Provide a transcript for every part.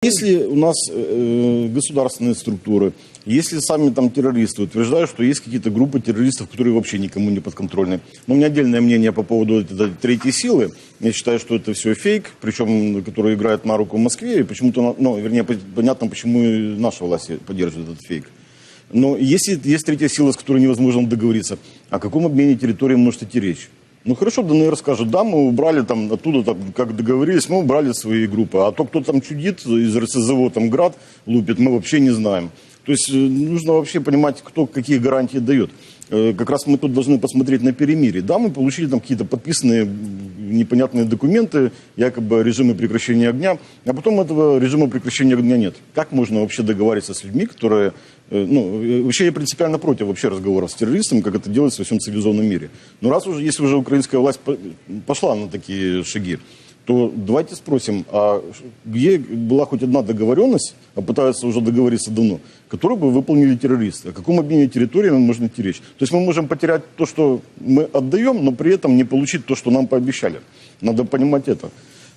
Если у нас э, государственные структуры, если сами там террористы утверждают, что есть какие-то группы террористов, которые вообще никому не подконтрольны. Но у меня отдельное мнение по поводу этой третьей силы. Я считаю, что это все фейк, причем который играет на руку Москве. И почему-то, ну, вернее, по- понятно, почему и наша власть поддерживает этот фейк. Но если есть третья сила, с которой невозможно договориться, о каком обмене территории может идти речь? Ну хорошо, ДНР скажет, да, мы убрали там оттуда, там, как договорились, мы убрали свои группы. А то, кто там чудит из РСЗО, там град лупит, мы вообще не знаем. То есть э, нужно вообще понимать, кто какие гарантии дает. Э, Как раз мы тут должны посмотреть на перемирие. Да, мы получили там какие-то подписанные непонятные документы, якобы режимы прекращения огня, а потом этого режима прекращения огня нет. Как можно вообще договариваться с людьми, которые... э, Ну, э, вообще я принципиально против вообще разговоров с террористами, как это делается во всем цивилизованном мире. Но раз уже, если уже украинская власть по- пошла на такие шаги, то давайте спросим, а где была хоть одна договоренность, а пытаются уже договориться давно, которую бы выполнили террористы? О каком обмене территориями можно идти речь? То есть мы можем потерять то, что мы отдаем, но при этом не получить то, что нам пообещали. Надо понимать это.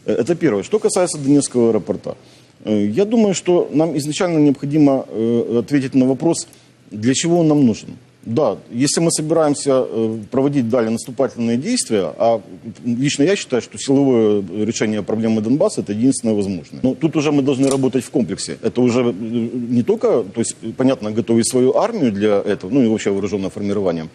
Э, Это первое. Что касается Донецкого аэропорта. Э, Я думаю, что нам изначально необходимо э, ответить на вопрос, для чего он нам нужен. Да, если мы собираемся э, проводить далее наступательные действия, а лично я считаю, что силовое решение проблемы Донбасса это единственное возможное. Но тут уже мы должны работать в комплексе. Это уже э, не только, то есть, понятно, готовить свою армию для этого, ну и вообще вооруженное формирование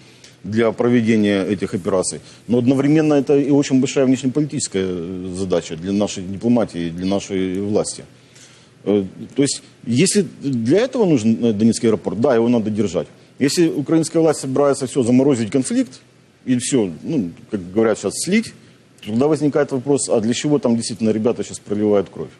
для проведения этих операций. Но одновременно это и очень большая внешнеполитическая э, задача для нашей дипломатии, для нашей власти. То есть, если для этого нужен Донецкий аэропорт, да, его надо держать. Если украинская власть собирается все заморозить конфликт и все, ну, как говорят сейчас, слить, то тогда возникает вопрос, а для чего там действительно ребята сейчас проливают кровь?